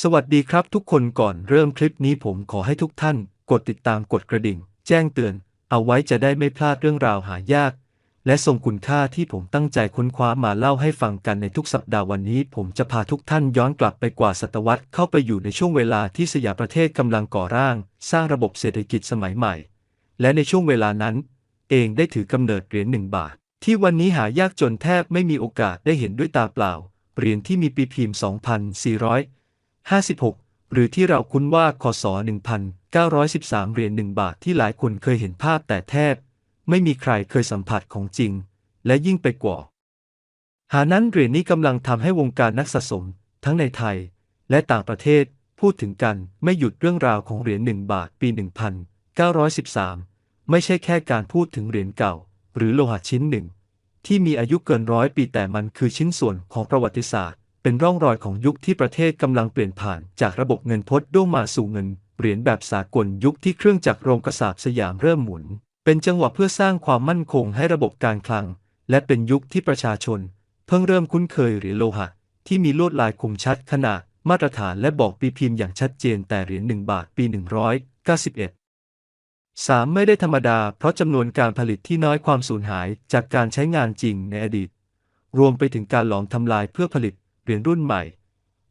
สวัสดีครับทุกคนก่อนเริ่มคลิปนี้ผมขอให้ทุกท่าน กดติดตามกดกระดิ่ง แจ้งเตือน เอาไว้จะได้ไม่พลาดเรื่องราวหายาก และทรงคุณค่าที่ผมตั้งใจค้นคว้ามาเล่าให้ฟังกันในทุกสัปดาห์วันนี้ ผมจะพาทุกท่านย้อนกลับไปกว่าศตวรรษเข้าไปอยู่ในช่วงเวลาที่สยามประเทศกำลังก่อร่าง สร้างระบบเศรษฐกิจสมัยใหม่ และในช่วงเวลานั้น เองได้ถือกำเนิดเหรียญหนึ่งบาท ที่วันนี้หายากจนแทบไม่มีโอกาสได้เห็นด้วยตาเปล่าเหรียญที่มีปีพิมพ์ 56 หรือที่เราคุ้นว่าคศ1913 เหรียญหนึ่งบาทที่หลายคนเคยเห็นภาพแต่แทบ ไม่มีใครเคยสัมผัสของจริง และยิ่งไปกว่า หานั้นเหรียญนี้กำลังทำให้วงการนักสะสม ทั้งในไทย และต่างประเทศพูดถึงกันไม่หยุดเรื่องราวของเหรียญหนึ่งบาทปี 1913 ไม่ใช่แค่การพูดถึงเหรียญเก่า หรือโลหะชิ้นหนึ่ง ที่มีอายุเกินร้อยปีแต่มันคือชิ้นส่วนของประวัติศาสตร์ เป็นร่องรอยของยุคที่ประเทศกำลังเปลี่ยนผ่านจากระบบเงินพดด้วงมาสู่เงินเหรียญแบบสากลยุคที่เครื่องจักรโรงกระสาบสยามเริ่มหมุน เป็นจังหวะเพื่อสร้างความมั่นคงให้ระบบการคลัง และเป็นยุคที่ประชาชน เพิ่งเริ่มคุ้นเคยเหรียญโลหะ ที่มีลวดลายคมชัดขนาดมาตรฐานและบอกปีพิมพ์อย่างชัดเจนแต่เหรียญหนึ่งบาทปี 191 3. ไม่ได้ธรรมดา เพราะจำนวนการผลิตที่น้อยความสูญหายจากการใช้งานจริงในอดีต รวมไปถึงการหลอมทำลายเพื่อผลิต เหรียญรุ่นใหม่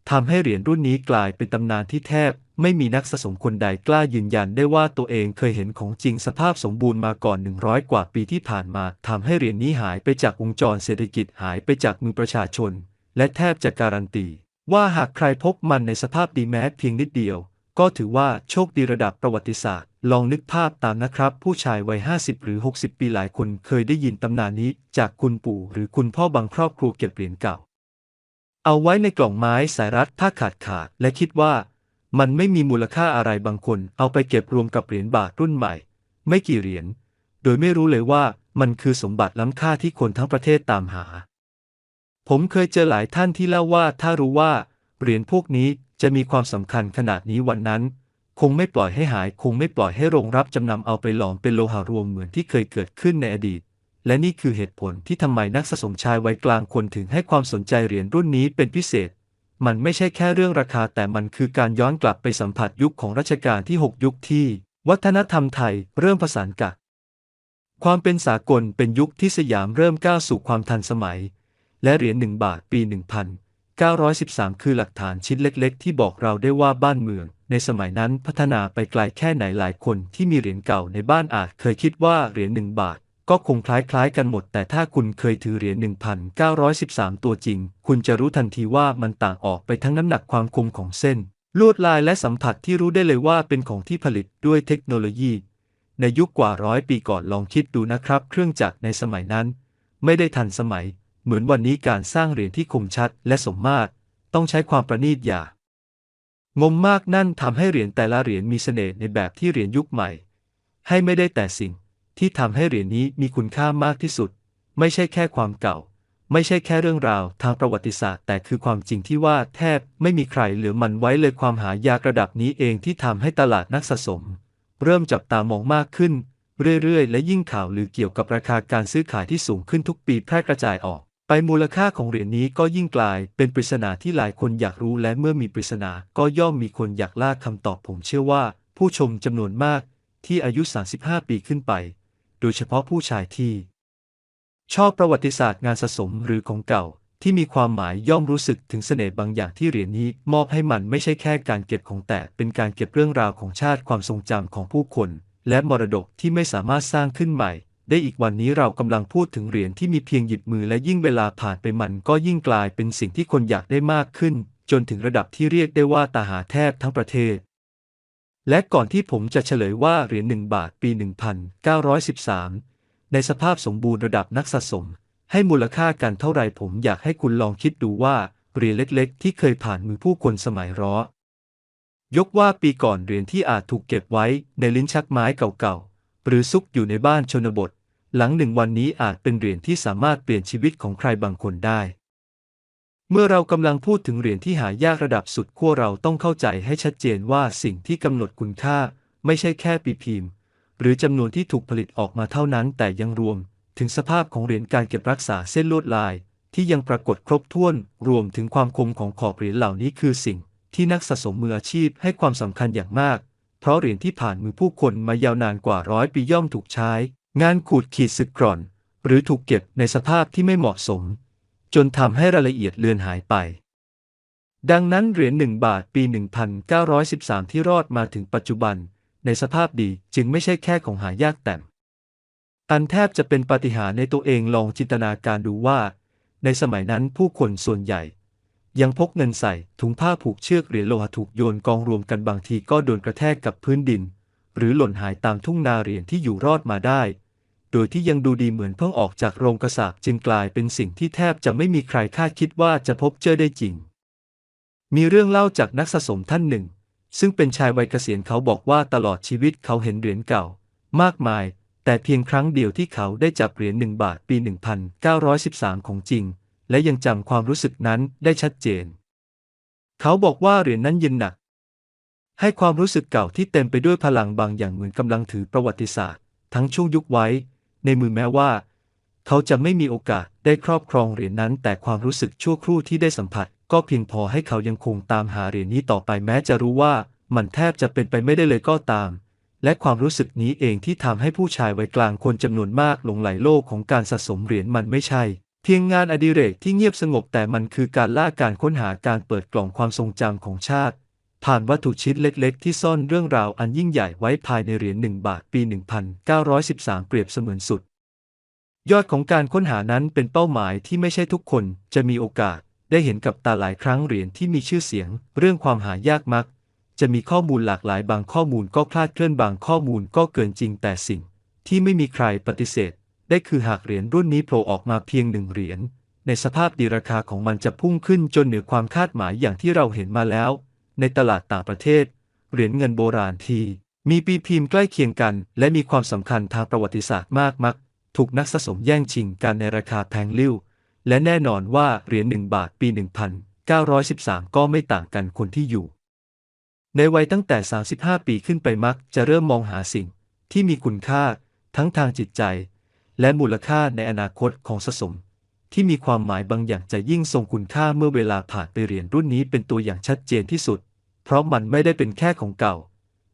ทำให้เหรียญรุ่นนี้กลายเป็นตำนานที่แทบ ไม่มีนักสะสมคนใดกล้ายืนยันได้ว่าตัวเองเคยเห็นของจริงสภาพสมบูรณ์มาก่อน 100 กว่าปีที่ผ่านมาทำให้เหรียญนี้หายไปจากวงจรเศรษฐกิจหายไปจากมือประชาชน และแทบจะการันตี ว่าหากใครพบมันในสภาพดีแม้เพียงนิดเดียว ก็ถือว่าโชคดีระดับประวัติศาสตร์ ลองนึกภาพตามนะครับ ผู้ชายวัย 50 หรือ 60 ปีหลายคนเคยได้ยินตำนานนี้ จากคุณปู่หรือคุณพ่อบางครอบครัวเก็บเหรียญเก่า เอาไว้ในกล่องไม้สายรัดผ้าขาดขาดและคิดว่ามันไม่มีมูลค่าอะไรบางคน เอาไปเก็บรวมกับเหรียญบาทรุ่นใหม่ ไม่กี่เหรียญโดยไม่รู้เลยว่ามันคือสมบัติล้ำค่าที่คนทั้งประเทศตามหา ผมเคยเจอหลายท่านที่เล่าว่าถ้ารู้ว่าเหรียญพวกนี้จะมีความสำคัญขนาดนี้วันนั้น คงไม่ปล่อยให้หาย คงไม่ปล่อยให้โรงรับจำนำเอาไปหลอมเป็นโลหะรวมเหมือนที่เคยเกิดขึ้นในอดีต และนี่คือเหตุผลที่ทำไมนักสะสมชายวัยกลางคนถึงให้ความสนใจเหรียญรุ่นนี้เป็นพิเศษ มันไม่ใช่แค่เรื่องราคาแต่มันคือการย้อนกลับไปสัมผัสยุคของรัชกาลที่ 6 ยุคที่ วัฒนธรรมไทยเริ่มผสานกับความเป็นสากลเป็นยุคที่สยามเริ่มก้าวสู่ความทันสมัย และเหรียญหนึ่งบาทปี 1913 คือหลักฐานชิ้นเล็ก ๆ ที่บอกเราได้ว่าบ้านเมือง ในสมัยนั้นพัฒนาไปไกลแค่ไหนหลายคนที่มีเหรียญเก่าในบ้านอาจเคยคิดว่าเหรียญหนึ่งบาท ก็คงคล้ายๆ กันหมด แต่ถ้าคุณเคยถือเหรียญ 1913 ตัวจริง คุณจะรู้ทันทีว่ามันต่างออกไปทั้งน้ำหนักความคมของเส้น ลวดลายและสัมผัสที่รู้ได้เลยว่าเป็นของที่ผลิตด้วยเทคโนโลยี ในยุคกว่าร้อยปีก่อนลองคิดดูนะครับ เครื่องจักรในสมัยนั้น ไม่ได้ทันสมัย เหมือนวันนี้การสร้างเหรียญที่คมชัด และสมมาตร ต้องใช้ความประณีตอย่างงมมากนั่นทำให้เหรียญแต่ละเหรียญมีเสน่ห์ในแบบที่เหรียญยุคใหม่ ให้ไม่ได้แต่สิ่ง ที่ทำให้เหรียญนี้มีคุณค่ามากที่สุด ไม่ใช่แค่ความเก่า ไม่ใช่แค่เรื่องราวทางประวัติศาสตร์ แต่คือความจริงที่ว่าแทบไม่มีใครเหลือมันไว้เลยความหายากระดับนี้เองที่ทำให้ตลาดนักสะสม เริ่มจับตามองมากขึ้น เรื่อยๆ และยิ่งข่าวหรือเกี่ยวกับราคาการซื้อขายที่สูงขึ้นทุกปีแพร่กระจายออก ไปมูลค่าของเหรียญนี้ก็ยิ่งกลายเป็นปริศนาที่หลายคนอยากรู้และเมื่อมีปริศนาก็ย่อมมีคนอยากล่าคำตอบผมเชื่อว่า ผู้ชมจำนวนมากที่อายุ 35 ปีขึ้นไป โดยเฉพาะผู้ชายที่ ชอบประวัติศาสตร์งานสะสมหรือของเก่าที่มีความหมายย่อมรู้สึกถึงเสน่ห์บางอย่างที่เหรียญนี้ มอบให้มันไม่ใช่แค่การเก็บของแต่เป็นการเก็บเรื่องราวของชาติความทรงจำของผู้คน และมรดกที่ไม่สามารถสร้างขึ้นใหม่ ได้อีกวันนี้เรากำลังพูดถึงเหรียญที่มีเพียงหยิบมือและยิ่งเวลาผ่านไปมันก็ยิ่งกลายเป็นสิ่งที่คนอยากได้มากขึ้น จนถึงระดับที่เรียกได้ว่าตาหาแทบทั้งประเทศ และก่อนที่ผมจะเฉลยว่าเหรียญหนึ่งบาทปี 1913 ในสภาพสมบูรณ์ระดับนักสะสม ให้มูลค่ากันเท่าไรผมอยากให้คุณลองคิดดูว่าเหรียญเล็กๆ ที่เคยผ่านมือผู้คนสมัยร้อยกว่าปีก่อนเหรียญที่อาจถูกเก็บไว้ในลิ้นชักไม้เก่าๆ หรือซุกอยู่ในบ้านชนบท หลังหนึ่งวันนี้อาจเป็นเหรียญที่สามารถเปลี่ยนชีวิตของใครบางคนได้ เมื่อเรากำลังพูดถึงเหรียญที่หายากระดับสุดขั้วเราต้องเข้าใจให้ชัดเจนว่าสิ่งที่กำหนดคุณค่า ไม่ใช่แค่ปีพิมพ์ หรือจำนวนที่ถูกผลิตออกมาเท่านั้น แต่ยังรวม ถึงสภาพของเหรียญการเก็บรักษาเส้นลวดลาย ที่ยังปรากฏครบถ้วนรวมถึงความคมของขอบเหรียญเหล่านี้คือสิ่ง ที่นักสะสมมืออาชีพให้ความสำคัญอย่างมาก เพราะเหรียญที่ผ่านมือผู้คนมายาวนานกว่าร้อยปีย่อมถูกใช้ งานขูดขีดสึกกร่อน หรือถูกเก็บในสภาพที่ไม่เหมาะสม จนทำให้รายละเอียดเลือนหายไป ดังนั้นเหรียญหนึ่งบาทปี 1913 ที่รอดมาถึงปัจจุบัน ในสภาพดีจึงไม่ใช่แค่ของหายากแต่อันแทบจะเป็นปาฏิหาริย์ในตัวเองลองจินตนาการดูว่า ในสมัยนั้นผู้คนส่วนใหญ่ ยังพกเงินใส่ถุงผ้าผูกเชือกเหรียญโลหะถูกโยนกองรวมกันบางทีก็โดนกระแทกกับพื้นดิน หรือหล่นหายตามทุ่งนาเหรียญที่อยู่รอดมาได้ โดยที่ยังดูดีเหมือนเพิ่งออกจากโรงกระสาบจึงกลายเป็นสิ่งที่แทบจะไม่มีใครคาดคิดว่าจะพบเจอได้จริง มีเรื่องเล่าจากนักสะสมท่านหนึ่ง ซึ่งเป็นชายวัยเกษียณเขาบอกว่าตลอดชีวิตเขาเห็นเหรียญเก่า มากมาย แต่เพียงครั้งเดียวที่เขาได้จับเหรียญหนึ่งบาทปี 1913 ของจริง และยังจำความรู้สึกนั้นได้ชัดเจน เขาบอกว่าเหรียญนั้นเย็นหนัก ให้ความรู้สึกเก่าที่เต็มไปด้วยพลังบางอย่างเหมือนกำลังถือประวัติศาสตร์ ทั้งช่วงยุคไว้ ในมือแม้ว่า เขาจะไม่มีโอกาสได้ครอบครองเหรียญนั้น แต่ความรู้สึกชั่วครู่ที่ได้สัมผัส ก็เพียงพอให้เขายังคงตามหาเหรียญนี้ต่อไปแม้จะรู้ว่ามันแทบจะเป็นไปไม่ได้เลยก็ตาม และความรู้สึกนี้เองที่ทำให้ผู้ชายวัยกลางคนจำนวนมากหลงไหลโลกของการสะสมเหรียญมันไม่ใช่ เพียงงานอดิเรกที่เงียบสงบแต่มันคือการล่าการค้นหาการเปิดกล่องความทรงจำของชาติ ผ่านวัตถุชิ้นเล็กๆ ที่ซ่อนเรื่องราวอันยิ่งใหญ่ไว้ภายในเหรียญหนึ่งบาทปี 1913 เปรียบเสมือนสุด ยอดของการค้นหานั้นเป็นเป้าหมายที่ไม่ใช่ทุกคนจะมีโอกาส ได้เห็นกับตาหลายครั้งเหรียญที่มีชื่อเสียง เรื่องความหายากมัก จะมีข้อมูลหลากหลายบางข้อมูลก็คลาดเคลื่อนบางข้อมูลก็เกินจริงแต่สิ่ง ที่ไม่มีใครปฏิเสธ ได้คือหากเหรียญรุ่นนี้โผล่ออกมาเพียงหนึ่งเหรียญในสภาพดีราคาของมันจะพุ่งขึ้นจนเหนือความคาดหมายอย่างที่เราเห็นมาแล้ว ในตลาดต่างประเทศ เหรียญเงินโบราณที่มีปีพิมพ์ใกล้เคียงกัน และมีความสำคัญทางประวัติศาสตร์มากมัก ถูกนักสะสมแย่งชิงกันในราคาแพงลิ่วและแน่นอนว่าเหรียญหนึ่งบาทปี 1913 ก็ไม่ต่างกันคนที่อยู่ ในวัยตั้งแต่ 35 ปีขึ้นไปมัก จะเริ่มมองหาสิ่งที่มีคุณค่าทั้งทางจิตใจ และมูลค่าในอนาคตของสะสม ที่มีความหมายบางอย่างจะยิ่งทรงคุณค่าเมื่อเวลาผ่านไปเหรียญรุ่นนี้เป็นตัวอย่างชัดเจนที่สุด เพราะมันไม่ได้เป็นแค่ของเก่า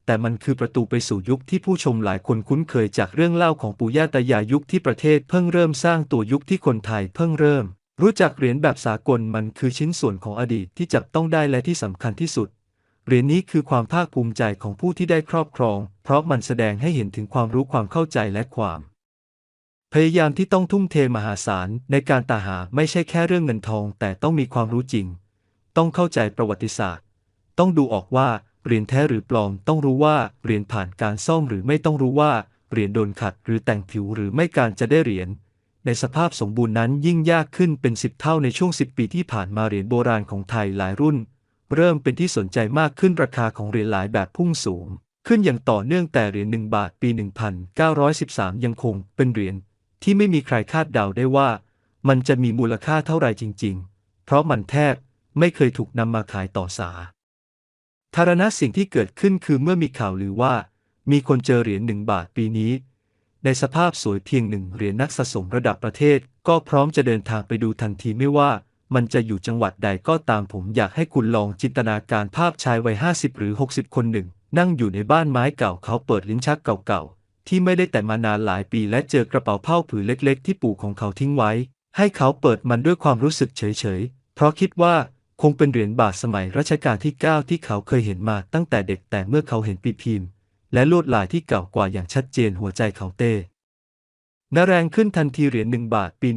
แต่มันคือประตูไปสู่ยุคที่ผู้ชมหลายคนคุ้นเคยจากเรื่องเล่าของปู่ย่าตายายยุคที่ประเทศเพิ่งเริ่มสร้างตัวยุคที่คนไทยเพิ่งเริ่ม รู้จักเหรียญแบบสากลมันคือชิ้นส่วนของอดีตที่จับต้องได้และที่สำคัญที่สุดเหรียญนี้คือความภาคภูมิใจของผู้ที่ได้ครอบครอง เพราะมันแสดงให้เห็นถึงความรู้ความเข้าใจและความ พยายามที่ต้องทุ่มเทมหาศาลในการตาหาไม่ใช่แค่เรื่องเงินทอง แต่ต้องมีความรู้จริง ต้องเข้าใจประวัติศาสตร์ ต้องดูออกว่าเหรียญแท้หรือปลอม ต้องรู้ว่าเหรียญผ่านการซ่อมหรือไม่ต้องรู้ว่าเหรียญโดนขัดหรือแต่งผิวหรือไม่การจะได้เหรียญในสภาพสมบูรณ์นั้นยิ่งยากขึ้นเป็นสิบเท่าในช่วงสิบปีที่ผ่านมาเหรียญโบราณของไทยหลายรุ่น เริ่มเป็นที่สนใจมากขึ้นราคาของเหรียญหลายแบบพุ่งสูง ขึ้นอย่างต่อเนื่องแต่เหรียญหนึ่งบาทปี 1913 ยังคงเป็นเหรียญ ที่ไม่มีใครคาดเดาได้ว่า มันจะมีมูลค่าเท่าไรจริง ๆ เพราะมันแทบไม่เคยถูกนำมาขายต่อสาธารณะสิ่งที่เกิดขึ้นคือเมื่อมีข่าวหรือว่า มีคนเจอเหรียญหนึ่งบาทปีนี้ ในสภาพสวยเพียงหนึ่งเหรียญนักสะสมระดับประเทศ ก็พร้อมจะเดินทางไปดูทันทีไม่ว่า มันจะอยู่จังหวัดใดก็ตามผมอยากให้คุณลองจินตนาการภาพชายวัยห้าสิบหรือ 60 คนหนึ่ง นั่งอยู่ในบ้านไม้เก่าเขาเปิดลิ้นชักเก่าๆ ที่ไม่ได้แต่มานานหลายปีและเจอกระเป๋าผ้าผืนเล็กๆ ที่ปู่ของเขาทิ้งไว้ ให้เขาเปิดมันด้วยความรู้สึกเฉยๆ เพราะคิดว่าคงเป็นเหรียญบาทสมัยรัชกาลที่ 9 ที่เขาเคยเห็นมาตั้งแต่เด็กแต่เมื่อเขาเห็นปีพิมพ์ และลวดลายที่เก่ากว่าอย่างชัดเจนหัวใจเขาเต้นแรงขึ้นทันทีเหรียญหนึ่งบาทปี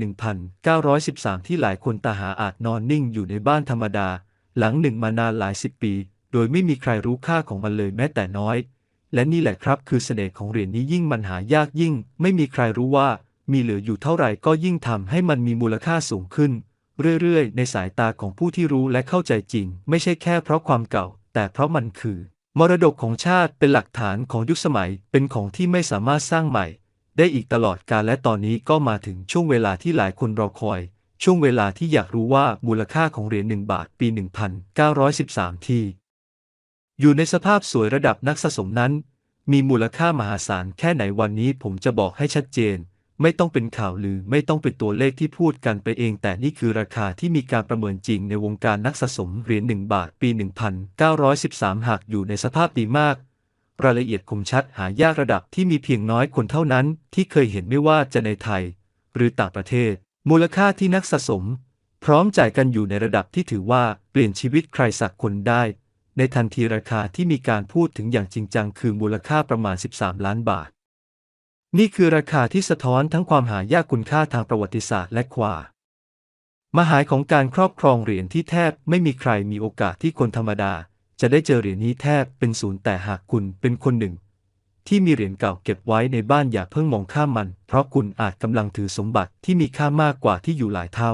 1913 ที่หลายคนตาหาอาจนอนนิ่งอยู่ในบ้านธรรมดา หลังหนึ่งมานานหลายสิบปี โดยไม่มีใครรู้ค่าของมันเลยแม้แต่น้อย และนี่แหละครับคือเสน่ห์ของเหรียญนี้ยิ่งมันหายากยิ่ง ไม่มีใครรู้ว่า มีเหลืออยู่เท่าไหร่ก็ยิ่งทำให้มันมีมูลค่าสูงขึ้น เรื่อยๆ ในสายตาของผู้ที่รู้และเข้าใจจริง ไม่ใช่แค่เพราะความเก่า แต่เพราะมันคือ มรดกของชาติเป็นหลักฐานของยุคสมัยเป็นของที่ไม่สามารถสร้างใหม่ ได้อีกตลอดกาลและตอนนี้ก็มาถึงช่วงเวลาที่หลายคนรอคอย ช่วงเวลาที่อยากรู้ว่ามูลค่าของเหรียญหนึ่งบาทปี 1913 ที่ อยู่ในสภาพสวยระดับนักสะสมนั้น มีมูลค่ามหาศาลแค่ไหนวันนี้ผมจะบอกให้ชัดเจน ไม่ต้องเป็นข่าวลือไม่ต้องเป็นตัวเลขที่พูดกันไปเอง แต่นี่คือราคาที่มีการประเมินจริงในวงการนักสะสมเหรียญ1บาทปี 1913 หากอยู่ในสภาพดีมาก รายละเอียดคมชัดหายากระดับที่มีเพียงน้อยคนเท่านั้น ที่เคยเห็นไม่ว่าจะในไทย หรือต่างประเทศ มูลค่าที่นักสะสม พร้อมจ่ายกันอยู่ในระดับที่ถือว่าเปลี่ยนชีวิตใครสักคนได้ ในทันทีราคาที่มีการพูดถึงอย่างจริงจังคือมูลค่าประมาณ 13 ล้านบาท นี่คือราคาที่สะท้อนทั้งความหายากคุณค่าทางประวัติศาสตร์และความมหายของการครอบครองเหรียญที่แทบไม่มีใครมีโอกาสที่คนธรรมดา จะได้เจอเหรียญนี้แทบเป็นศูนย์แต่หากคุณเป็นคนหนึ่ง ที่มีเหรียญเก่าเก็บไว้ในบ้านอย่าเพิ่งมองข้ามมัน เพราะคุณอาจกำลังถือสมบัติที่มีค่ามากกว่าที่อยู่หลายเท่า